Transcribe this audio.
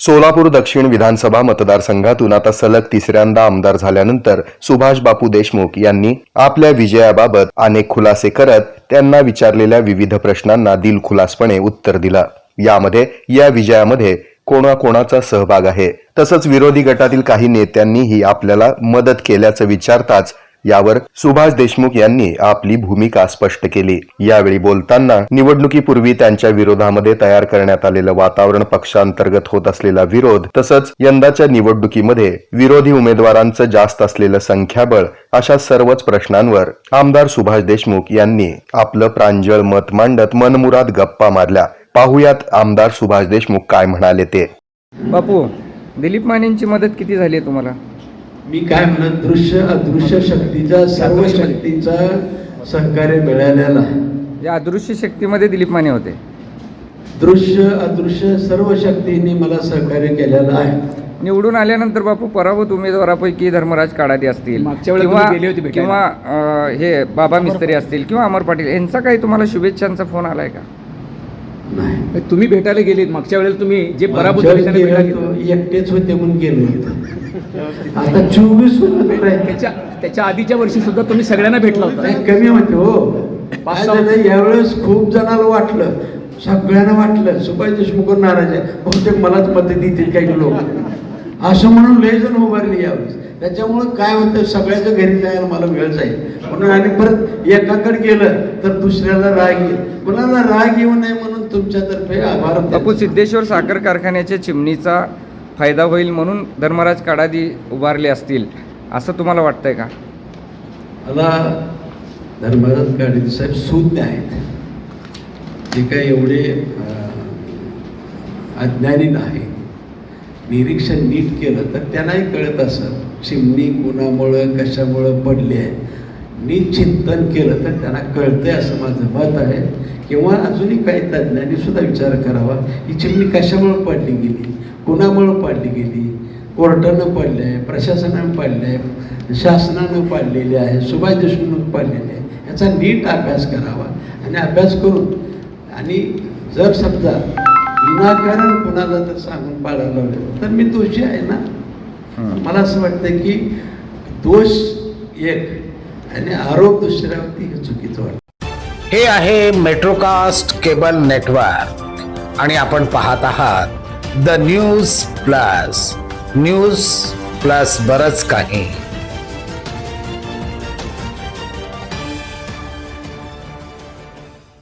सोलापूर दक्षिण विधानसभा मतदारसंघातून आता सलग तिसऱ्यांदा आमदार झाल्यानंतर सुभाष बापू देशमुख यांनी आपल्या विजयाबाबत अनेक खुलासे करत त्यांना विचारलेल्या विविध प्रश्नांना दिलखुलासपणे उत्तर दिलं. यामध्ये या विजयामध्ये कोणाकोणाचा सहभाग आहे? तसंच विरोधी गटातील काही नेत्यांनीही आपल्याला मदत केल्याचं विचारताच यावर सुभाष देशमुख यांनी आपली भूमिका स्पष्ट केली. यावेळी बोलताना निवडणुकीपूर्वी त्यांच्या विरोधामध्ये तयार करण्यात आलेलं वातावरण पक्षांतर्गत होत असलेला विरोध तसंच यंदाच्या निवडणुकीमध्ये विरोधी उमेदवारांचं जास्त असलेलं संख्याबळ अशा सर्वच प्रश्नांवर आमदार सुभाष देशमुख यांनी आपलं प्रांजळ मत मांडत मनमुराद गप्पा मारल्या. पाहुयात आमदार सुभाष देशमुख काय म्हणाले ते. बापू दिलीप मानेंची मदत किती झाली तुम्हाला? मी काय म्हणत दृश्य अदृश्य शक्तीचा सर्व शक्तीचा सहकार्य मिळालेला आहे. या अदृश्य शक्तीमध्ये दिलीप माने होते. दृश्य अदृश्य सर्व शक्तींनी मला सहकार्य केलेलं आहे. निवडून आल्यानंतर बापू पराभूत उमेदवारापैकी धर्मराज काडादी असतील मागच्या किंवा तुम्ही गेले होते भेटायला. किंवा अं, हे बाबा मिस्त्री असतील किंवा अमर पाटील यांचा काही तुम्हाला शुभेच्छांचा फोन आलाय का? नाही. तुम्ही भेटायला गेलेत मागच्या वेळेला तुम्ही जे पराभूत एकटेच होते म्हणून गेलो आता चोवीस. त्याच्या त्याच्या आधीच्या वर्षी सुद्धा तुम्ही सगळ्यांना भेटला होता. कमी होते हो. यावेळेस खूप जणांना वाटलं. सगळ्यांना वाटलं. सुभाष देशमुख नाराज आहे. बहुतेक मलाच मत देतील काही लोक. असं म्हणून लय जण उभारली त्याच्यामुळं काय होतं सगळ्याच्या घरी जायला मला वेळ जाईल. म्हणून आणि परत एकाकडे गेलं तर दुसऱ्याला राग येईल. कुणाला राग येऊ नये म्हणून तुमच्यातर्फे आभार बापू सिद्धेश्वर साखर कारखान्याच्या चिमणीचा फायदा होईल म्हणून धर्मराज काडादी उभारले असतील. असं तुम्हाला वाटतंय का? मला धर्मराज गाडगे साहेब शून्य आहेत. जे काही एवढे अज्ञानी नाहीत निरीक्षण नीट केलं तर त्यांनाही कळत असं चिमणी कुणामुळं कशामुळं पडली आहे. नीट चिंतन केलं तर त्यांना कळतंय असं माझं मत आहे. किंवा अजूनही काही तज्ज्ञांनी सुद्धा विचार करावा ही चिमणी कशामुळं पडली गेली? कुणामुळं पाडली गेली? कोर्टानं पडलं आहे प्रशासनानं पाडलं आहे शासनानं पाडलेली आहे सुभाष देशमुख पाडलेली आहे. याचा नीट अभ्यास करावा आणि अभ्यास करून. आणि जर समजा विनाकारण कुणाला जर सांगून पाडायला लावलं तर मी दोषी आहे ना? मला असं वाटतं की दोष एक आणि आरोप दुसऱ्यावरती हे चुकीचं वाटतं. हे आहे मेट्रोकास्ट केबल नेटवर्क आणि आपण पाहत आहात the news plus news plus बरच काही.